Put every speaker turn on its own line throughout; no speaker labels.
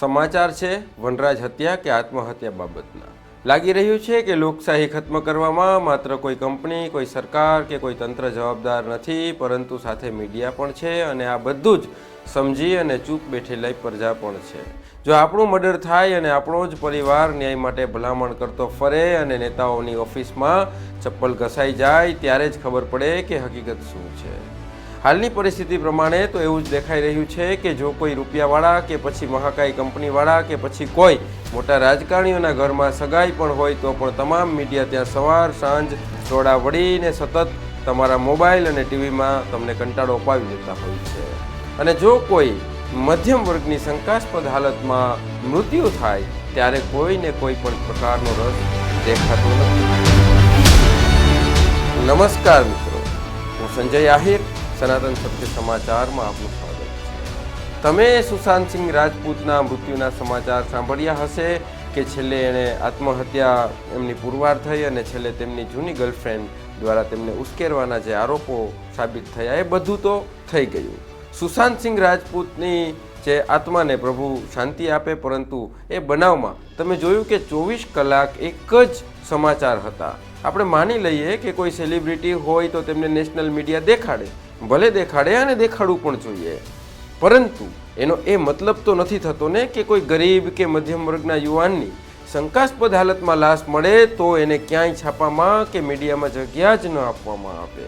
સમાચાર છે, વનરાજ હત્યા કે આત્મહત્યા બાબતના? લાગી રહ્યું છે કે લોકશાહી ખત્મ કરવામાં માત્ર કોઈ કંપની, કોઈ સરકાર કે કોઈ તંત્ર જવાબદાર નથી, પરંતુ સાથે મીડિયા પણ છે અને આ બધું જ સમજી અને ચૂપ બેઠેલી પ્રજા પણ છે. જો આપણું મર્ડર થાય અને આપણો જ પરિવાર ન્યાય માટે ભલામણ કરતો ફરે અને નેતાઓની ઓફિસમાં ચપ્પલ ઘસાઈ જાય, ત્યારે જ ખબર પડે કે હકીકત શું છે. હાલની પરિસ્થિતિ પ્રમાણે તો એવું જ દેખાઈ રહ્યું છે કે જો કોઈ રૂપિયાવાળા કે પછી મહાકાય કંપનીવાળા કે પછી કોઈ મોટા રાજકારણીઓના ઘરમાં સગાઈ પણ હોય તો પણ તમામ મીડિયા ત્યાં સવાર સાંજ ટોળા વળીને સતત તમારા મોબાઈલ અને ટીવીમાં તમને કંટાળો અપાવી દેતા હોય છે. અને જો કોઈ મધ્યમ વર્ગની શંકાસ્પદ હાલતમાં મૃત્યુ થાય, ત્યારે કોઈને કોઈ પણ પ્રકારનો રસ દેખાતો નથી. નમસ્કાર મિત્રો, હું સંજય આહિર સનાતન સત્ય સમાચારમાં આપનું સ્વાગત છે. તમે સુશાંતસિંહ રાજપૂતના મૃત્યુના સમાચાર સાંભળ્યા હશે કે છેલ્લે એણે આત્મહત્યા એમની પુરવાર થઈ અને છેલ્લે તેમની જૂની ગર્લફ્રેન્ડ દ્વારા તેમને ઉશ્કેરવાના જે આરોપો સાબિત થયા એ બધું તો થઈ ગયું. સુશાંતસિંહ રાજપૂતની જે આત્માને પ્રભુ શાંતિ આપે પરંતુ એ બનાવમાં તમે જોયું કે ચોવીસ કલાક એક જ સમાચાર હતા. આપણે માની લઈએ કે કોઈ સેલિબ્રિટી હોય તો તેમને નેશનલ મીડિયા દેખાડે. ભલે દેખાડે અને દેખાડવું પણ જોઈએ. પરંતુ એનો એ મતલબ તો નથી થતો ને કે કોઈ ગરીબ કે મધ્યમ વર્ગના યુવાનની શંકાસ્પદ હાલતમાં લાશ મળે તો એને ક્યાંય છાપામાં કે મીડિયામાં જગ્યા જ ન આપવામાં આવે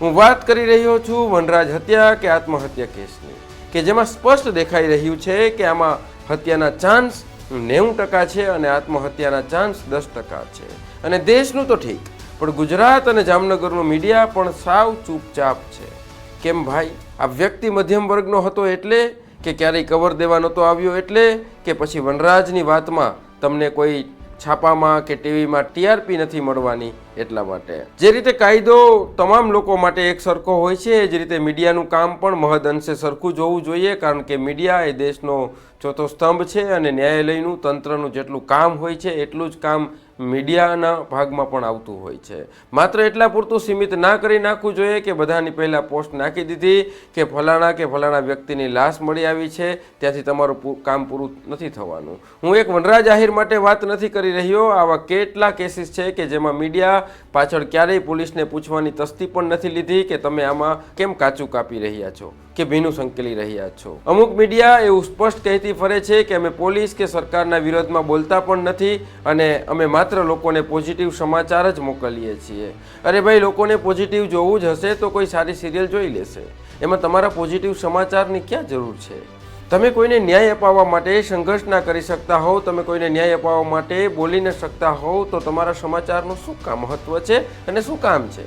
હું વાત કરી રહ્યો છું વનરાજ હત્યા કે આત્મહત્યા કેસની, કે જેમાં સ્પષ્ટ દેખાઈ રહ્યું છે કે આમાં હત્યાના ચાન્સ નેવું ટકા છે અને આત્મહત્યાના ચાન્સ દસ ટકા છે. અને દેશનું તો ઠીક, પણ ગુજરાત અને જામનગરનું મીડિયા પણ સાવ ચૂપચાપ છે. કેમ ભાઈ? આ વ્યક્તિ મધ્યમ વર્ગનો હતો એટલે કે ક્યારેય કવર દેવા નહોતો આવ્યો એટલે કે પછી વનરાજની વાતમાં તમને કોઈ છાપામાં કે ટીવીમાં ટીઆરપી નથી મળવાની એટલા માટે. જે રીતે કાયદો તમામ લોકો માટે એક સરખો હોય છે એ જ રીતે મીડિયાનું કામ પણ મહદ અંશે સરખું જોવું જોઈએ, કારણ કે મીડિયા એ દેશનો ચોથો સ્તંભ છે અને ન્યાયાલયનું તંત્રનું જેટલું કામ હોય છે, એટલું જ કામ મીડિયાના ભાગમાં પણ આવતું હોય છે. માત્ર એટલા પૂરતું સીમિત ના કરી નાખવું જોઈએ કે બધાની પહેલાં પોસ્ટ નાખી દીધી કે ફલાણા કે ફલાણા વ્યક્તિની લાશ મળી આવી છે, ત્યાંથી તમારું કામ પૂરું નથી થવાનું. હું એક વનરાજ આહિર માટે વાત નથી કરી રહ્યો, આવા કેટલા કેસીસ છે કે જેમાં મીડિયા પાછળ ક્યારેય પોલીસને પૂછવાની તસ્તી પણ નથી લીધી કે તમે આમાં કેમ કાચું કાપી રહ્યા છો, કે ભીનું સંકેલી રહ્યા છો? અમુક મીડિયા એવું સ્પષ્ટ કહેતી ફરે છે કે અમે પોલીસ કે સરકારના વિરોધમાં બોલતા પણ નથી અને અમે માત્ર લોકોને પોઝિટિવ સમાચાર જ મોકલીએ છીએ. અરે ભાઈ, લોકોને પોઝિટિવ જોવું જ હશે તો કોઈ સારી સિરિયલ જોઈ લેશે. એમાં તમારા પોઝિટિવ સમાચારની ક્યાં જરૂર છે? તમે કોઈને ન્યાય અપાવવા માટે સંઘર્ષ ના કરી શકતા હોવ, તમે કોઈને ન્યાય અપાવવા માટે બોલી ન શકતા હોવ, તો તમારા સમાચારનું શું કામ મહત્વ છે અને શું કામ છે?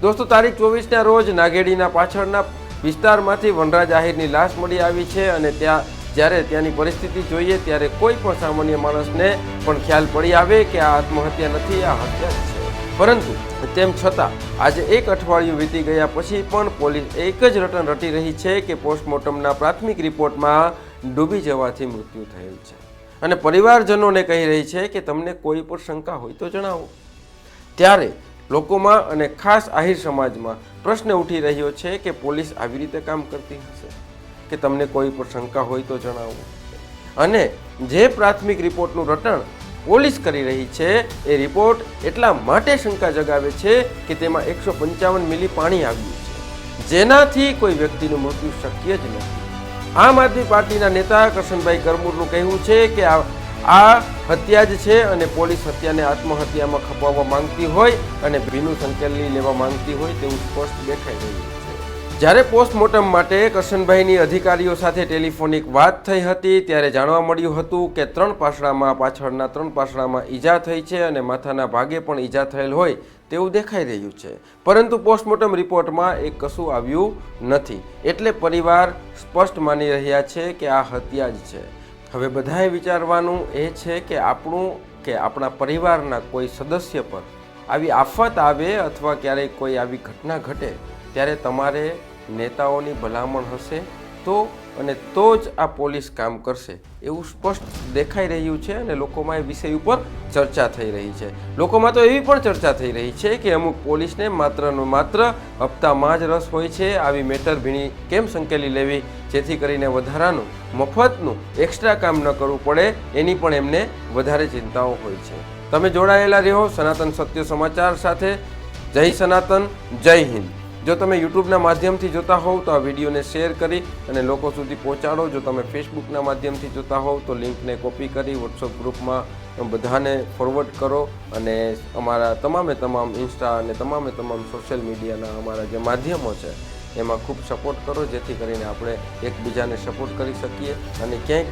દોસ્તો, તારીખ ચોવીસના રોજ નાગેડીના પાછળના વિસ્તારમાંથી વનરાજ આહિરની લાશ મળી આવી છે અને ત્યાં જ્યારે ત્યાંની પરિસ્થિતિ જોઈએ ત્યારે કોઈ પણ સામાન્ય માણસને પણ ખ્યાલ પડી આવે કે આ આત્મહત્યા નથી, આ હત્યા છે. પરંતુ તેમ છતાં, આજે એક અઠવાડિયું વીતી ગયા પછી પણ પોલીસ એક જ રટન રટી રહી છે કે પોસ્ટમોર્ટમના પ્રાથમિક રિપોર્ટમાં ડૂબી જવાથી મૃત્યુ થયેલ છે. અને પરિવારજનોને કહી રહી છે કે તમને કોઈ પણ શંકા હોય તો જણાવો. ત્યારે લોકોમાં અને ખાસ આહિર સમાજમાં પ્રશ્ન ઉઠી રહ્યો છે કે પોલીસ આવી રીતે કામ કરતી હશે. કે તમને કોઈ પણ શંકા હોય તો જણાવો. અને જે પ્રાથમિક રિપોર્ટનું રટણ પોલીસ કરી રહી છે, એ રિપોર્ટ એટલા માટે શંકા જગાવે છે કે તેમાં એકસો પંચાવન મિલી પાણી આવ્યું છે. જેનાથી કોઈ વ્યક્તિનું મૃત્યુ શક્ય જ નથી. આમ આદમી પાર્ટીના નેતા કરશનભાઈ કરમૂરનું કહેવું છે કે આ આ હત્યા જ છે અને પોલીસ હત્યાને આત્મહત્યામાં ખપાવવા માંગતી હોય અને ભીનું સંકેલી લેવા માંગતી હોય તેવું સ્પષ્ટ દેખાઈ રહ્યું છે. જ્યારે પોસ્ટમોર્ટમ માટે કરશનભાઈની અધિકારીઓ સાથે ટેલિફોનિક વાત થઈ હતી, ત્યારે જાણવા મળ્યું હતું કે ત્રણ પાસડામાં પાછળના ત્રણ પાસડામાં ઈજા થઈ છે અને માથાના ભાગે પણ ઈજા થયેલ હોય તેવું દેખાઈ રહ્યું છે. પરંતુ પોસ્ટમોર્ટમ રિપોર્ટમાં એ કશું આવ્યું નથી. એટલે પરિવાર સ્પષ્ટ માની રહ્યા છે કે આ હત્યા જ છે. હવે બધાએ વિચારવાનું એ છે કે આપણું, કે આપણા પરિવારના કોઈ સદસ્ય પર આવી આફત આવે અથવા ક્યારેય કોઈ આવી ઘટના ઘટે, ત્યારે તમારે નેતાઓની ભલામણ હશે તો અને તો જ આ પોલીસ કામ કરશે એવું સ્પષ્ટ દેખાઈ રહ્યું છે અને લોકોમાં એ વિષય ઉપર ચર્ચા થઈ રહી છે. લોકોમાં તો એવી પણ ચર્ચા થઈ રહી છે કે અમુક પોલીસને માત્રનો માત્ર હપ્તામાં જ રસ હોય છે. આવી મેટર ભીણી કેમ સંકેલી લેવી? જેથી કરીને વધારાનું મફતનું એક્સ્ટ્રા કામ ન કરવું પડે એની પણ એમને વધારે ચિંતાઓ હોય છે. તમે જોડાયેલા રહો સનાતન સત્ય સમાચાર સાથે. જય સનાતન, જય હિન્દ. જો તમે યુટ્યુબના માધ્યમથી જોતા હોવ તો આ વિડીયોને શેર કરી અને લોકો સુધી પહોંચાડો. જો તમે ફેસબુકના માધ્યમથી જોતા હોવ તો લિંકને કોપી કરી વોટ્સઅપ ગ્રુપમાં બધાને ફોરવર્ડ કરો અને અમારા તમામે તમામ ઇન્સ્ટા અને તમામે તમામ સોશિયલ મીડિયાના અમારા જે માધ્યમો છે, એમાં ખૂબ સપોર્ટ કરો જેથી કરીને આપણે એકબીજાને સપોર્ટ કરી શકીએ અને ક્યાંક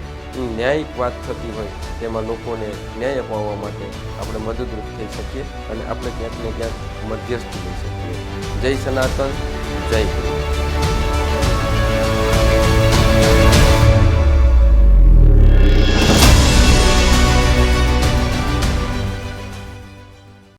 ન્યાયિક વાત થતી હોય તેમાં લોકોને ન્યાય અપાવવા માટે આપણે મદદરૂપ થઈ શકીએ અને આપણે ક્યાંક ને ક્યાંક મધ્યસ્થી થઈ શકીએ. જય સનાતન જય